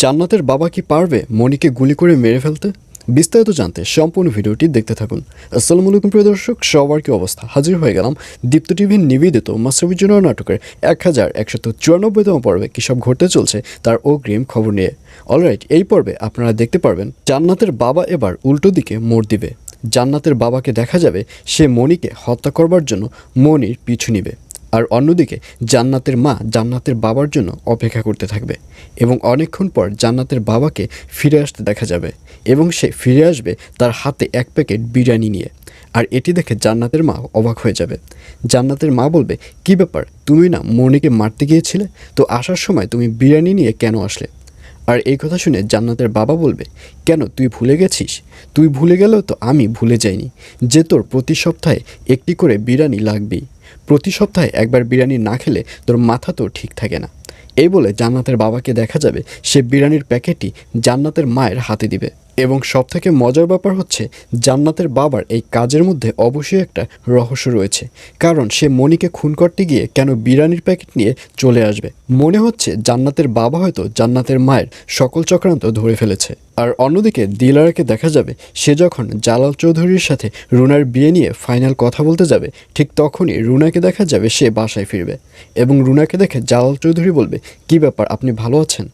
জান্নাতের বাবা কি পারবে মনিকে গুলি করে মেরে ফেলতে? বিস্তারিত জানতে সম্পূর্ণ ভিডিওটি দেখতে থাকুন। আসসালামু আলাইকুম প্রিয় দর্শক, সবার কি অবস্থা? হাজির হয়ে গেলাম দীপ্ত টিভির নিবেদিত মাস্টারবিজন্য নাটকের এক হাজার একশত চুরানব্বইতম পর্বে কী সব ঘটতে চলছে তার অগ্রিম খবর নিয়ে। অলরাইট, এই পর্বে আপনারা দেখতে পারবেন জান্নাতের বাবা এবার উল্টো দিকে মোড় দিবে। জান্নাতের বাবাকে দেখা যাবে সে মনিকে হত্যা করবার জন্য মনির পিছু নিবে। আর অন্যদিকে জান্নাতের মা জান্নাতের বাবার জন্য অপেক্ষা করতে থাকবে এবং অনেকক্ষণ পর জান্নাতের বাবাকে ফিরে আসতে দেখা যাবে এবং সে ফিরে আসবে তার হাতে এক প্যাকেট বিরিয়ানি নিয়ে। আর এটি দেখে জান্নাতের মা অবাক হয়ে যাবে। জান্নাতের মা বলবে, কি ব্যাপার? তুমি না মনিকে মারতে গিয়েছিলে? তো আসার সময় তুমি বিরিয়ানি নিয়ে কেন আসলে? আর এই কথা শুনে জান্নাতের বাবা বলবে, কেন তুই ভুলে গেছিস? তুই ভুলে গেলেও তো আমি ভুলে যাইনি যে তোর প্রতি সপ্তাহে একটি করে বিরিয়ানি লাগবেই। প্রতি সপ্তাহে একবার বিরিয়ানি না খেলে তোর মাথা তো ঠিক থাকে না। এই বলে জান্নাতের বাবাকে দেখা যাবে, সে বিরিয়ানির প্যাকেটটি জান্নাতের মায়ের হাতে দিবে। এবং সবথেকে মজার ব্যাপার হচ্ছে, জান্নাতের বাবার এই কাজের মধ্যে অবশ্যই একটা রহস্য রয়েছে। কারণ সে মনিকে খুন করতে গিয়ে কেন বিরিয়ানির প্যাকেট নিয়ে চলে আসবে? মনে হচ্ছে জান্নাতের বাবা হয়তো জান্নাতের মায়ের সকল চক্রান্ত ধরে ফেলেছে। আর অন্যদিকে দিলারাকে দেখা যাবে, সে যখন জালাল চৌধুরীর সাথে রুনার বিয়ে নিয়ে ফাইনাল কথা বলতে যাবে, ঠিক তখনই রুনাকে দেখা যাবে সে বাসায় ফিরবে। এবং রুনাকে দেখে জালাল চৌধুরী বলবে, কি ব্যাপার, আপনি ভালো আছেন?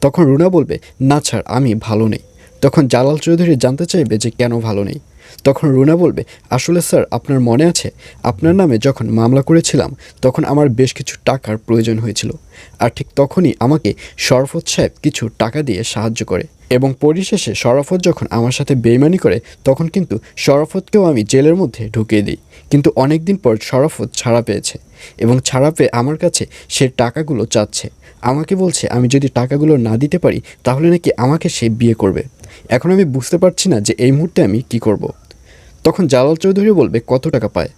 তখন রুনা বলবে, না ছাড়, আমি ভালো নেই। তখন জালাল চৌধুরী জানতে চাইবে যে কেন ভালো নেই। তখন রুনা বলবে, আসলে স্যার, আপনার মনে আছে? আপনার নামে যখন মামলা করেছিলাম, তখন আমার বেশ কিছু টাকার প্রয়োজন হয়েছিল। আর ঠিক তখনই আমাকে শরফত সাহেব কিছু টাকা দিয়ে সাহায্য করে। এবং পরিশেষে শরাফত যখন আমার সাথে বেইমানি করে, তখন কিন্তু শরাফতকেও আমি জেলের মধ্যে ঢুকিয়ে দিই। কিন্তু অনেক দিন পর শরাফত ছাড়া পেয়েছে। এবং ছাড়া পেয়ে আমার কাছে সে টাকাগুলো চাচ্ছে। আমাকে বলছে, আমি যদি টাকাগুলো না দিতে পারি, তাহলে নাকি আমাকে সে বিয়ে করবে। এখন আমি বুঝতে পারছি না যে এই মুহূর্তে আমি কি করব। তখন জালাল চৌধুরী বলবে, কত টাকা পায়?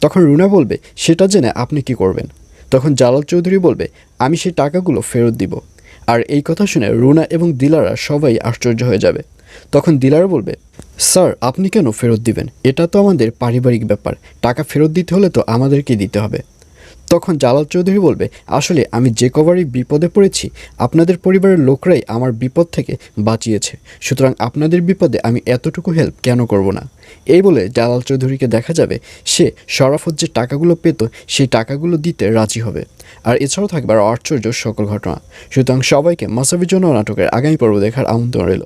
তখন রুনা বলবে, সেটা জেনে আপনি কি করবেন? তখন জালাল চৌধুরী বলবে, আমি সেই টাকাগুলো ফেরত দিব। আর এই কথা শুনে রুনা এবং দিলারা সবাই আশ্চর্য হয়ে যাবে। তখন দিলারা বলবে, স্যার, আপনি কেন ফেরত দিবেন? এটা তো আমাদের পারিবারিক ব্যাপার। টাকা ফেরত দিতে হলে তো আমাদেরকে দিতে হবে। তখন জালাল চৌধুরী বলবে, আসলে আমি যে কবারই বিপদে পড়েছি, আপনাদের পরিবারের লোকরাই আমার বিপদ থেকে বাঁচিয়েছে। সুতরাং আপনাদের বিপদে আমি এতটুকু হেল্প কেন করব না? এই বলে জালাল চৌধুরীকে দেখা যাবে, সে শরাফত যে টাকাগুলো পেত, সেই টাকাগুলো দিতে রাজি হবে। আর এছাড়াও থাকবে আর আশ্চর্য সকল ঘটনা। সুতরাং সবাইকে মাসাবির জন্য নাটকের আগামী পর্ব দেখার আমন্ত্রণ রইল।